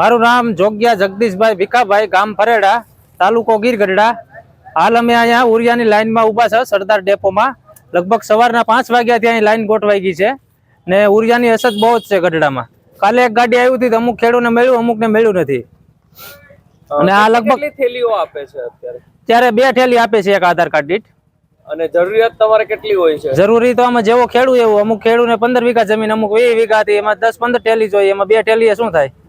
મારું નામ જોગ્યા જગદીશભાઈ ભીખાભાઈ ગામ ફરેડા તાલુકો ગીર ગઢડા હાલ અમે અહીંયા ઉરિયાની લાઇનમાં ઊભા છે સરદાર ડેપોમાં. લગભગ સવારના પાંચ વાગ્યાથી અહીં લાઇન ગોઠવાઈ ગઈ છે ને ઉરિયાની અસર બહુ જ છે ગઢડામાં. કાલે એક ગાડી આવી હતી તો અમુક ખેડૂને મળ્યું અમુકને મળ્યું નથી. અને આ લગભગ થેલીઓ આપે છે અત્યારે? ત્યારે બે ઠેલી આપે છે એક આધાર કાર્ડ દીઠ. અને જરૂરિયાત તમારે કેટલી હોય છે? જરૂરી તો આમાં જેવો ખેડૂ એવું અમુક ખેડૂને પંદર વીઘા જમીન અમુક વીસ વીઘા હતી એમાં દસ પંદર ઠેલી જોઈએ એમાં બે ટેલી શું થાય?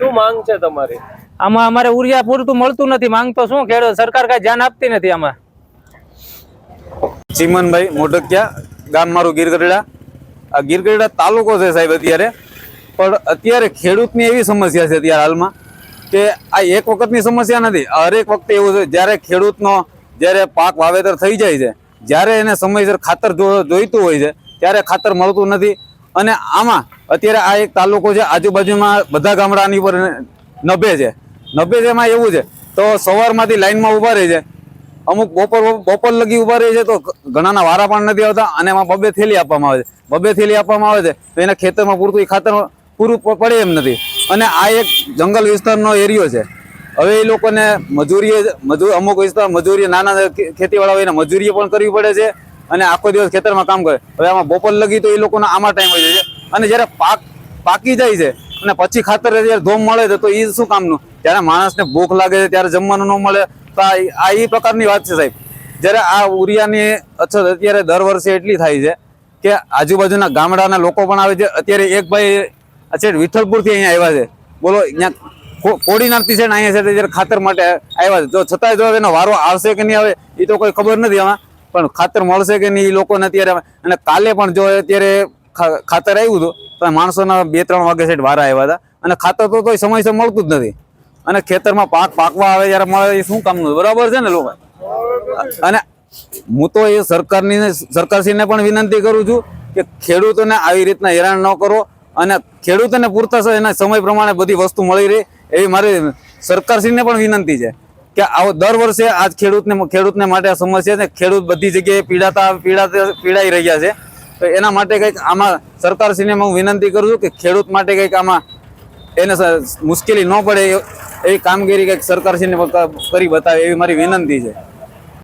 શું માંગ છે તમારી? આમાં અમારે ઉરિયા પૂરતું મળતું નથી. માંગ તો શું? ખેડૂત સરકાર કઈ ધ્યાન આપતી નથી આમાં. ચીમનભાઈ મોટકિયા ગામ મારું ગીરગઢડા. આ ગીરગઢડા તાલુકો છે સાહેબ અત્યારે. પણ અત્યારે ખેડૂતની એવી સમસ્યા છે અત્યારે હાલમાં કે આ એક વખતની સમસ્યા નથી. હરેક વખતે એવું છે જ્યારે ખેડૂતનો જ્યારે પાક વાવેતર થઈ જાય છે જ્યારે એને સમયસર ખાતર જો- જોઈતું હોય છે ત્યારે ખાતર મળતું નથી. અને આમાં અત્યારે આ એક તાલુકો છે, આજુબાજુમાં બધા ગામડાની ઉપર નભે છે. નભે એમાં એવું છે, તો સવારમાંથી લાઇનમાં ઊભા રહે છે. અમુક બપોર બપોર લગી ઊભા રહે છે, તો ઘણાના વારા પણ નથી આવતા અને એમાં બબે થેલી આપવામાં આવે છે. બબે થેલી આપવામાં આવે છે, તો એના ખેતરમાં પૂરતું ખાતર પૂરું પડે એમ નથી. અને આ એક જંગલ વિસ્તારનો એરિયો છે. હવે એ લોકોને મજૂરીએ મજૂર અમુક વિસ્તાર મજૂરી નાના ખેતીવાળા હોય એને મજૂરી પણ કરવી પડે છે. અને આખો દિવસ ખેતરમાં કામ કરે. હવે આમાં બપોર લગી તો એ લોકોનો આમાં ટાઈમ હોય છે. અને જ્યારે પાક, પાકી જાય છે અને પછી ખાતર જ્યારે ધોમ મળે છે તો એ શું કામનું? જ્યારે માણસને ભૂખ લાગે છે, ત્યારે જમવાનું ન મળે. તો આ એ પ્રકારની વાત છે સાહેબ. જ્યારે આ ઉરિયાની અછત અત્યારે દર વર્ષે એટલી થાય છે કે આજુબાજુના ગામડાના લોકો પણ આવે છે. અત્યારે એક ભાઈ છે વિઠ્ઠલપુરથી અહીંયા આવ્યા છે. બોલો, અહીંયા કોડી નાખતી છે ને અહીંયા છે ત્યારે ખાતર માટે આવ્યા છે. જો છતાંય જો એનો વારો આવશે કે નહીં આવે એ તો કોઈ ખબર નથી આમાં. પણ ખાતર મળશે કે નહીં એ લોકોને અત્યારે અને કાલે પણ જો અત્યારે ખાતર આવ્યું હતું, તો માણસોના બે ત્રણ વાગે સેટ વારા આવ્યા હતા. અને ખાતર તો તોય સમયસર મળતું જ નથી. અને ખેતરમાં પાક પાકવા આવે જ્યારે મળે એ શું કામનું? બરાબર છે ને લોકો? અને હું તો એ સરકારની સરકારશ્રીને પણ વિનંતી કરું છું કે ખેડૂતોને આવી રીતના હેરાન ન કરો અને ખેડૂતોને પૂરતા એના સમય પ્રમાણે બધી વસ્તુ મળી રહે એવી મારી સરકારશ્રીને પણ વિનંતી છે. કે આવો દર વર્ષે આજ ખેડૂતને ખેડૂતને માટે આ સમસ્યા છે ખેડૂત બધી જગ્યાએ પીડાતા પીડાતા, પીડાઈ રહ્યા છે. તો એના માટે કંઈક આમાં સરકારશ્રીને હું વિનંતી કરું છું કે ખેડૂત માટે કંઈક આમાં એને મુશ્કેલી ન પડે એવી કામગીરી કંઈક સરકારશ્રીને કરી બતાવે એવી મારી વિનંતી છે.